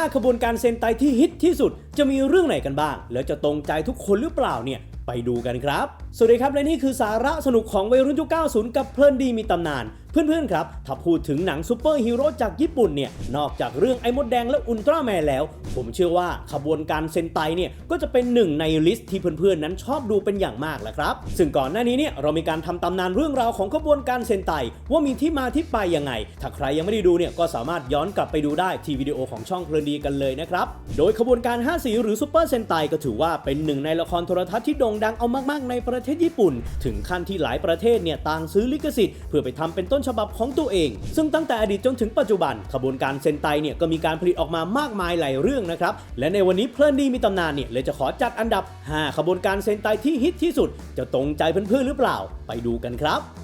5 ขบวนการเซนไตที่ฮิตที่สุด จะมีเรื่องไหนกันบ้าง แล้วจะตรงใจทุกคนหรือเปล่าเนี่ย ไปดูกันครับ สวัสดีครับ และนี่คือสาระสนุกของวัยรุ่นยุค 90 กับเพลินดีมีตำนาน เพื่อนๆ ครับ ถ้าพูดถึงหนังซูเปอร์ฮีโร่จากญี่ปุ่นเนี่ย นอกจากเรื่องไอ้มดแดงและอุลตร้าแมนแล้ว ผมเชื่อว่าขบวนการเซนไตเนี่ย ก็จะเป็นหนึ่งในลิสต์ที่เพื่อนๆ นั้นชอบดูเป็นอย่างมากแหละครับ ซึ่งก่อนหน้านี้เนี่ยเรามีการทำตำนานเรื่องราวของขบวนการเซนไตว่ามีที่มาที่ไปยังไง ถ้าใครยังไม่ได้ดูเนี่ยก็สามารถย้อนกลับไปดูได้ที่วิดีโอของช่องเพลินดีกันเลยนะครับ โดยขบวนการ5สีหรือซูเปอร์เซนไตก็ถือว่าเป็นหนึ่งในละครโทรทัศน์ที่โด่งดังเอามากๆ ในประเทศญี่ปุ่น ถึงขั้นที่หลายประเทศเนี่ยต่างซื้อลิขสิทธิ์เพื่อไปทำเป็นต้นฉบับของตัวเอง ซึ่งตั้งแต่อดีตจนถึงปัจจุบันขบวนการเซนไตเนี่ยก็มีการผลิตออกมามากมายหลายเรื่องนะครับ และในวันนี้เพลินดีมีตำนานเนี่ยเลยจะขอจัดอันดับ 5 ขบวนการเซนไตที่ฮิตที่สุด จะตรงใจเพื่อนๆหรือเปล่า ไปดูกันครับ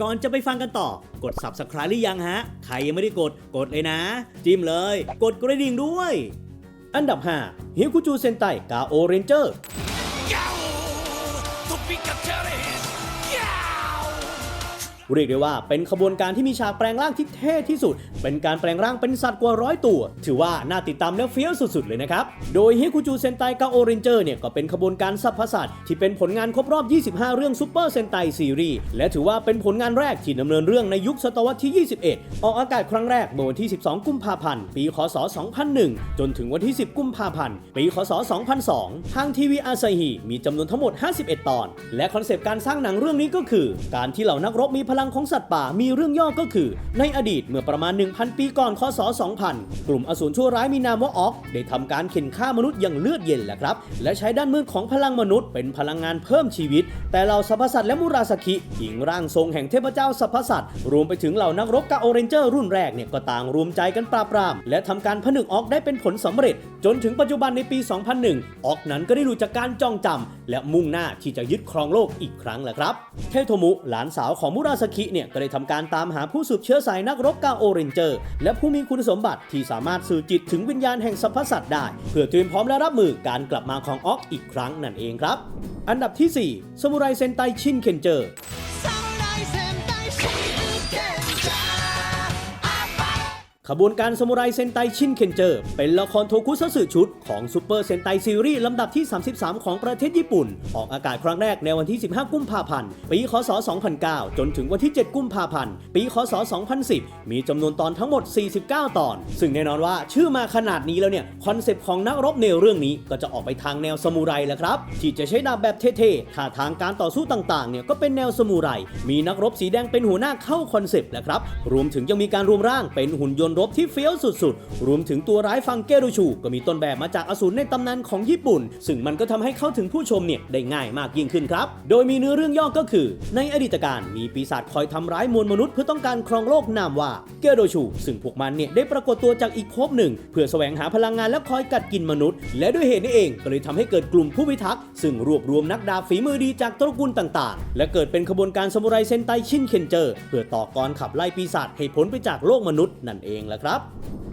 ก่อนจะไปฟังกันต่อ กด subscribe หรือยังฮะ ใครยังไม่ได้กด กดเลยนะ จิ้มเลย กดกระดิ่งด้วย อันดับ 5 ฮิวคุจูเซนไตกาโอเรนเจอร์ เรียกได้ว่าเป็นขบวนการที่มีฉากแปลงร่างที่เท่ที่สุด เป็นการแปลงร่างเป็นสัตว์กว่าร้อยตัว ถือว่าน่าติดตามและเฟี้ยวสุดๆเลยนะครับ โดยฮิคุจูเซนไตกาโอเรนเจอร์เนี่ยก็เป็นขบวนการสัพพสัตว์ที่เป็นผลงานครบรอบ 25 เรื่องซูเปอร์เซนไตซีรีส์และถือว่าเป็นผลงานแรกที่ดำเนินเรื่องในยุคศตวรรษที่ 21 ออกอากาศครั้งแรกเมื่อวันที่ 12 กุมภาพันธ์ ปี คศ 2001 จนถึงวันที่ 10 กุมภาพันธ์ ปี คศ 2002 ทางทีวีอาซาฮีมีจำนวนทั้งหมด 51 ตอน และคอนเซปต์การสร้างหนังเรื่องนี้ก็คือ การที่เหล่านักรบมีพลังของสัตว์ป่ามีเรื่องย่อก็คือ ในอดีตเมื่อประมาณ 1,000 ปีก่อนคศ 2000 กลุ่มอสูรชั่วร้ายมีนามว่าออก ได้ทำการเข็นฆ่ามนุษย์อย่างเลือดเย็นแหละครับ และใช้ด้านมืดของพลังมนุษย์เป็นพลังงานเพิ่มชีวิต แต่เหล่าสรรพสัตว์และมุราสกิหญิงร่างทรงแห่งเทพเจ้าสรรพสัตว์รวมไปถึงเหล่านักรบกาโอเรนเจอร์รุ่นแรกเนี่ยก็ต่างรวมใจกันปราบปราม และทำการผนึกออกได้เป็นผลสำเร็จ จนถึงปัจจุบันในปี 2001 ออกนั้นก็ได้รู้จากการจ้องจำและมุ่งหน้าที่จะยึดครองโลกอีกครั้งแหละครับ เทโทมุหลานสาวของมุราสกิเนี่ยก็ได้ทำการตามหาผู้สืบเชื้อสายนักรบกาโอเรนเจอร์ และผู้มีคุณสมบัติที่สามารถสื่อจิตถึงวิญญาณแห่งสรรพสัตว์ได้ เพื่อเตรียมพร้อมและรับมือการกลับมาของออกอีกครั้งนั่นเองครับ อันดับที่ 4 สมุไรเซนไตชินเคนเจอร์ ขบวนการซามูไรเซนไตชินเคนเจอร์เป็นละครโทคุซัตสึชุดของซูเปอร์เซนไตซีรีส์ลำดับที่ 33 ของประเทศญี่ปุ่น ออกอากาศครั้งแรกในวันที่ 15 กุมภาพันธ์ ปีคศ 2009 จนถึงวันที่ 7 กุมภาพันธ์ ปีคศ 2010 มีจำนวนตอนทั้งหมด 49 ตอน ซึ่งแน่นอนว่าชื่อมาขนาดนี้แล้วเนี่ย คอนเซปต์ของนักรบในเรื่องนี้ก็จะออกไปทางแนวซามูไรแหละครับ ที่จะใช้ดาบแบบเท่ๆท่าทางการต่อสู้ต่างๆเนี่ยก็เป็นแนวซามูไร มีนักรบสีแดงเป็นหัวหน้าเข้าคอนเซปต์แหละครับ รวมถึงยังมีการรวมร่างเป็นหุ่นยนต์รบที่เฟี้ยวสุดๆ รวมถึงตัวร้ายฟังเกรุชู ก็มีต้นแบบมาจากอสูรในตำนานของญี่ปุ่น ซึ่งมันก็ทำให้เข้าถึงผู้ชมเนี่ยได้ง่ายมากยิ่งขึ้นครับ โดยมีเนื้อเรื่องย่อก็คือ ในอดีตการมีปีศาจคอยทำร้ายมวลมนุษย์เพื่อต้องการครองโลกนามว่าเกโดชู ซึ่งพวกมันเนี่ยได้ปรากฏตัวจากอีกภพหนึ่ง เพื่อแสวงหาพลังงานและคอยกัดกินมนุษย์ และด้วยเหตุนี้เองก็เลยทำให้เกิดกลุ่มผู้พิทักษ์ซึ่งรวบรวมนักดาบฝีมือดีจากตระกูลต่างๆ และเกิดเป็นขบวนการซามูไรเซนไตชินเคนเจอร์ เพื่อต่อกรขับไล่ปีศาจให้พ้นไปจากโลกมนุษย์นั่นเององล่ะครับ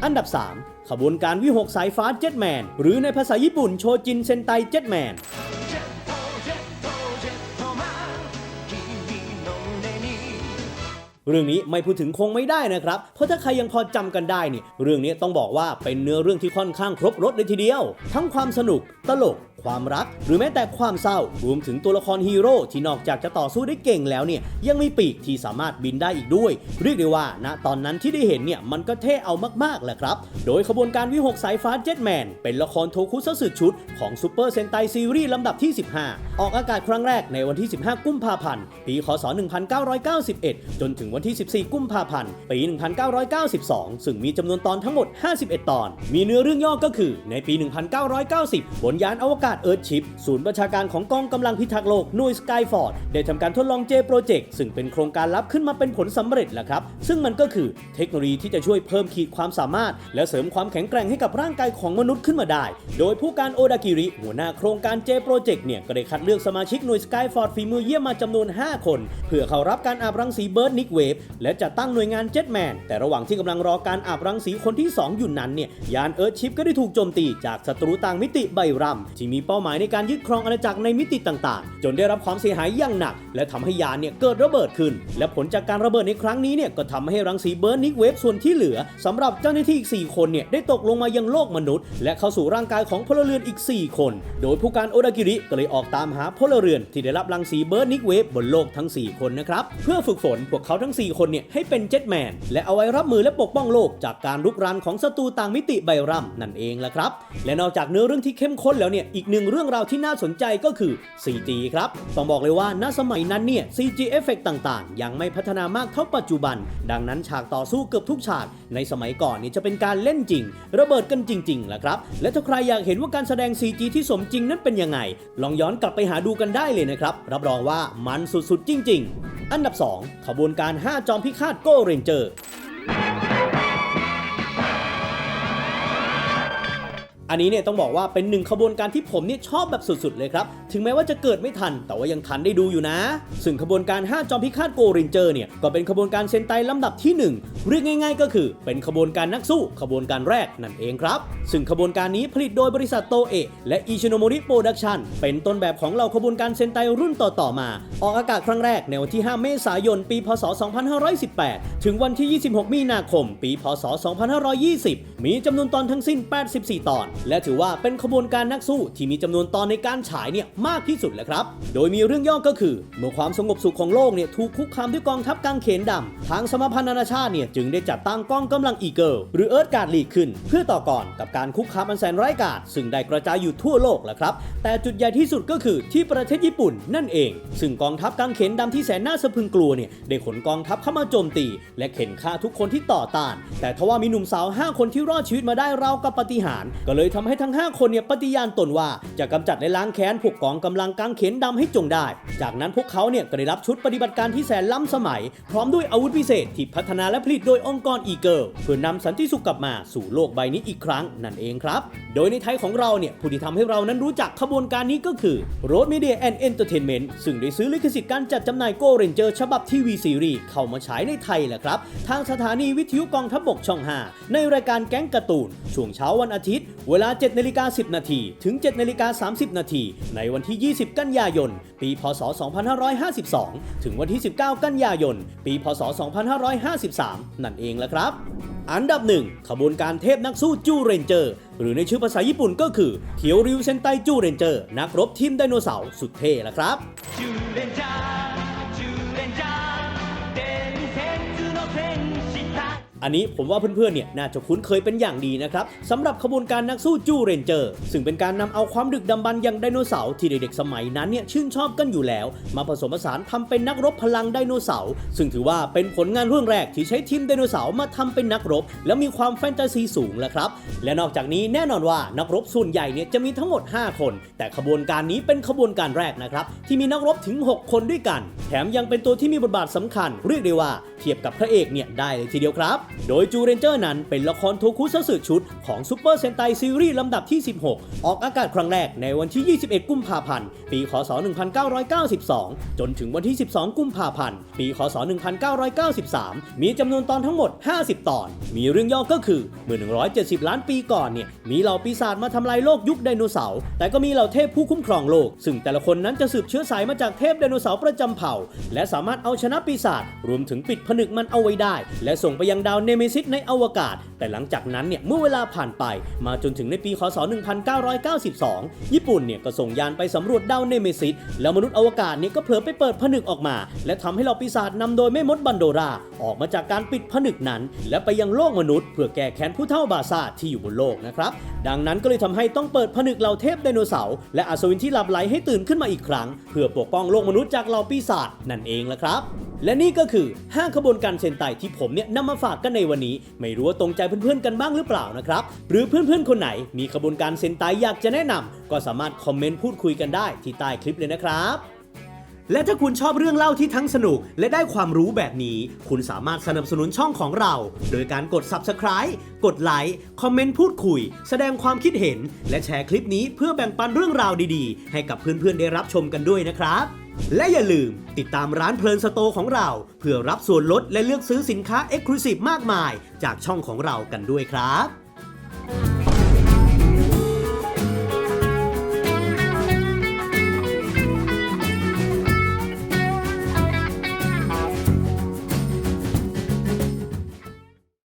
อันดับ 3 ขบวนการวิหกสายฟ้าเจ็ตแมน หรือในภาษาญี่ปุ่นโชจินเซนไตเจ็ตแมนเรื่องนี้ไม่พูดถึงคงไม่ได้นะครับ เพราะถ้าใครยังพอจำกันได้นี่ เรื่องนี้ต้องบอกว่าเป็นเนื้อเรื่องที่ค่อนข้างครบรถเลยทีเดียว ทั้งความสนุก ตลก ความรัก หรือแม้แต่ความเศร้ารวมถึงตัวละครฮีโร่ที่นอกจากจะต่อสู้ได้เก่งแล้วเนี่ยยังมีปีกที่สามารถบินได้อีกด้วย เรียกได้ว่าณตอนนั้นที่ได้เห็นเนี่ยมันก็เท่เอามากๆแหละครับ โดยขบวนการวิหกสายฟ้าเจ็ตแมนเป็นละครโทคุซัสึชุดของซูเปอร์เซนไตซีรีส์ลำดับที่ 15 ออกอากาศครั้งแรกในวันที่ 15 กุมภาพันธ์ปีคศ 1991 จนถึงวันที่ 14 กุมภาพันธ์ปี 1992 ซึ่งมีจำนวนตอนทั้งหมด 51 ตอน มีเนื้อเรื่องย่อก็คือในปี 1990 บนยานอวกาศศเอิร์ธชิปศูนย์ประชาการของกองกำลังพิทักษ์โลกหน่วยสกายฟอร์ดได้ทำการทดลองเจโปรเจกต์ซึ่งเป็นโครงการลับขึ้นมาเป็นผลสำเร็จแล้วครับ ซึ่งมันก็คือเทคโนโลยีที่จะช่วยเพิ่มขีดความสามารถ และเสริมความแข็งแกร่งให้กับร่างกายของมนุษย์ขึ้นมาได้ โดยผู้การโอดากิริหัวหน้าโครงการเจโปรเจกต์เนี่ยก็ได้คัดเลือกสมาชิกหน่วยสกายฟอร์ดฝีมือเยี่ยมมาจำนวน 5 คน เพื่อเข้ารับการอาบรังสีเบิร์ดนิกเวฟและจัดตั้งหน่วยงานเจ็ตแมนแต่ระหว่างที่กำลังรอการอาบรังสีคนที่ 2 อยู่นั้นเนี่ยยานเอิร์ธชิปก็ได้ถูกโจมตีจากศัตรูต่างมิติไบรัมที่มีเป้าหมายในการยึดครองอาณาจักรในมิติต่างๆ จนได้รับความเสียหายอย่างหนัก และทำให้ยานเนี่ยเกิดระเบิดขึ้น และผลจากการระเบิดในครั้งนี้เนี่ยก็ทำให้รังสีเบิร์นิกเวฟส่วนที่เหลือสำหรับเจ้าหน้าที่อีก 4 คนเนี่ยได้ตกลงมายังโลกมนุษย์ และเข้าสู่ร่างกายของพลเรือนอีก 4 คน โดยผู้การโอดากิริก็เลยออกตามหาพลเรือนที่ได้รับรังสีเบิร์นิกเวฟบนโลกทั้ง 4 คนนะครับเพื่อฝึกฝนพวกเขาทั้ง 4 คนเนี่ยให้เป็นเจ็ตแมนและเอาไว้รับมือและปกป้องโลก จากการรุกรานของศัตรูต่างมิติไบรัมนั่นเองละครับและนอกจากเนื้อเรื่องที่เข้มข้นแล้วเนี่ยอีกหนึ่งเรื่องราวที่น่าสนใจก็คือ CG ครับ ต้องบอกเลยว่าณสมัยนั้นเนี่ย CG เอฟเฟกต่างๆ ยังไม่พัฒนามากเท่าปัจจุบัน ดังนั้นฉากต่อสู้เกือบทุกฉาก ในสมัยก่อนเนี่ยจะเป็นการเล่นจริง ระเบิดกันจริงๆล่ะครับ และถ้าใครอยากเห็นว่าการแสดง CG ที่สมจริงนั้นเป็นยังไง ลองย้อนกลับไปหาดูกันได้เลยนะครับ รับรองว่ามันสุดๆจริง ๆ อันดับ 2 ขบวนการ 5 จอมพิฆาตโกเรนเจอร์ อันนี้เนี่ยต้องบอกว่าเป็นหนึ่งขบวนการที่ผมเนี่ยชอบแบบสุดๆเลยครับ ถึงแม้ว่าจะเกิดไม่ทัน แต่ว่ายังทันได้ดูอยู่นะ ซึ่งขบวนการ 5 จอมพิฆาตโกเรนเจอร์เนี่ยก็เป็นขบวนการเซนไตลำดับที่ 1 เรียกง่ายๆ ก็คือ เป็นขบวนการนักสู้ขบวนการแรกนั่นเองครับ ซึ่งขบวนการนี้ผลิตโดยบริษัทโตเอะและอิชิโนโมริโปรดักชันเป็นต้นแบบของเหล่าขบวนการเซนไตรุ่นต่อๆมา ออกอากาศครั้งแรกในวันที่ 5 เมษายน ปี พศ 2518 ถึงวันที่ 26 มีนาคม ปี พศ 2520 มีจำนวนตอนทั้งสิ้น 84 ตอนและถือว่าเป็นขบวนการนักสู้ที่มีจำนวนตอนในการฉายเนี่ยมากที่สุดแหละครับ โดยมีเรื่องย่อก็คือ เมื่อความสงบสุขของโลกเนี่ยถูกคุกคามด้วยกองทัพกางเขนดำทางสมพันธ์นานาชาติเนี่ยจึงได้จัดตั้งกองกำลังอีเกิลหรือเอิร์ธการ์ดลีกขึ้น เพื่อต่อก่อนกับการคุกคามอันแสนร้ายกาจซึ่งได้กระจายอยู่ทั่วโลกแหละครับแต่จุดใหญ่ที่สุดก็คือที่ประเทศญี่ปุ่นนั่นเอง ซึ่งกองทัพกางเขนดำที่แสนน่าสะพึงกลัวเนี่ยได้ขนกองทัพเข้ามาโจมตี และเข็นฆ่าทุกคนที่ต่อต้าน แต่ทว่ามีหนุ่มสาว 5 คนที่รอดชีวิตมาได้ราวกับปาฏิหารย์ก็เลยทำให้ทั้ง 5 คนเนี่ยปฏิญาณตนว่า จะกำจัดและล้างแค้นพวกกองกำลังกางเขนดำให้จงได้ จากนั้นพวกเขาเนี่ยก็ได้รับชุดปฏิบัติการที่แสนล้ำสมัย พร้อมด้วยอาวุธพิเศษที่พัฒนาและผลิตโดยองค์กรอีเกิลเพื่อนำสันติสุขกลับมาสู่โลกใบนี้อีกครั้งนั่นเองครับ โดยในไทยของเราเนี่ยผู้ที่ทำให้เรานั้นรู้จักขบวนการนี้ก็คือ Road Media and Entertainment ซึ่งได้ซื้อลิขสิทธิ์การจัดจำหน่ายโกเรนเจอร์ฉบับทีวีซีรีส์เข้ามาฉายในไทยแหละครับ ทางสถานีวิทยุกองทัพบกช่อง 5 ในรายการแก๊งการ์ตูนช่วงเช้าวันอาทิตย์เวลา7นาฬิกา10 นาทีถึง7นาฬิกา30 นาทีในวันที่ 20 กันยายน ปี พศ 2552 ถึงวันที่ 19 กันยายน ปี พศ 2553 นั่นเองละครับ อันดับ 1 ขบวนการเทพนักสู้จูเรนเจอร์ หรือในชื่อภาษาญี่ปุ่นก็คือเทียวริวเซนไตจูเรนเจอร์ นักรบทีมไดโนเสาร์สุดเท่ละครับจูเรนเจอร์ อันนี้ผมว่าเพื่อนๆเนี่ยน่าจะคุ้นเคยเป็นอย่างดีนะครับสำหรับขบวนการนักสู้จูเรนเจอร์ ซึ่งเป็นการนำเอาความดึกดำบรรย่างไดโนเสาร์ที่เด็กๆสมัยนั้นเนี่ยชื่นชอบกันอยู่แล้ว มาผสมผสานทำเป็นนักรบพลังไดโนเสาร์ซึ่งถือว่าเป็นผลงานเรื่องแรกที่ใช้ทีมไดโนเสาร์มาทำเป็นนักรบ แล้วมีความแฟนตาซีสูงแหละครับและนอกจากนี้แน่นอนว่านักรบส่วนใหญ่เนี่ยจะมีทั้งหมด 5 คน แต่ขบวนการนี้เป็นขบวนการแรกนะครับที่มีนักรบถึง 6 คนด้วยกัน แถมยังเป็นตัวที่มีบทบาทสำคัญ เรียกได้ว่าเทียบกับพระเอกเนี่ยได้เลยทีเดียวครับโดยจูเรนเจอร์นั้นเป็นละครโทคุซัสึชุดของซูเปอร์เซนไตซีรีส์ลำดับที่ 16 ออกอากาศครั้งแรกในวันที่ 21 กุมภาพันธ์ ปี คศ 1992 จนถึงวันที่ 12 กุมภาพันธ์ ปี คศ 1993 มีจำนวนตอนทั้งหมด 50 ตอน มีเรื่องย่อก็คือ เมื่อ 170 ล้านปีก่อนเนี่ย มีเหล่าปีศาจมาทำลายโลกยุคไดโนเสาร์ แต่ก็มีเหล่าเทพผู้คุ้มครองโลก ซึ่งแต่ละคนนั้นจะสืบเชื้อสายมาจากเทพไดโนเสาร์ประจำเผ่า และสามารถเอาชนะปีศาจ รวมถึงปิดผนึกมันเอาไว้ได้ และส่งไปยังดาวเนเมซิสในอวกาศ แต่หลังจากนั้นเนี่ยเมื่อเวลาผ่านไปมาจนถึงในปีคศ 1992 ญี่ปุ่นเนี่ยก็ส่งยานไปสำรวจดาวเนเมซิสแล้วมนุษย์อวกาศเนี่ยก็เผลอไปเปิดผนึกออกมา และทำให้เหล่าปีศาจนำโดยแม่มดบันโดราออกมาจากการปิดผนึกนั้น และไปยังโลกมนุษย์ เพื่อแก้แค้นผู้เท่าบาซาที่อยู่บนโลกนะครับดังนั้นก็เลยทำให้ต้องเปิดผนึกเหล่าเทพไดโนเสาร์และอัศวินที่หลับไหลให้ตื่นขึ้นมาอีกครั้ง เพื่อปกป้องโลกมนุษย์จากเหล่าปีศาจนั่นเองละครับ และนี่ก็คือ 5 ขบวนการเซนไตที่ผมเนี่ยนำมาฝากกันในวันนี้ ไม่รู้ว่าตรงใจเพื่อนๆกันบ้างหรือเปล่านะครับ หรือเพื่อนๆคนไหนมีขบวนการเซนไตอยากจะแนะนำก็สามารถคอมเมนต์พูดคุยกันได้ที่ใต้คลิปเลยนะครับและถ้าคุณชอบเรื่องเล่าที่ทั้งสนุก และได้ความรู้แบบนี้ คุณสามารถสนับสนุนช่องของเรา โดยการกด Subscribe กดไลค์คอมเมนต์พูดคุย แสดงความคิดเห็น และแชร์คลิปนี้เพื่อแบ่งปันเรื่องราวดีๆ ให้กับเพื่อนๆได้รับชมกันด้วยนะครับ และอย่าลืมติดตามร้านเพลินสโตของเรา เพื่อรับส่วนลดและเลือกซื้อสินค้า e x c l u s i v e มากมาย จากช่องของเรากันด้วยครับ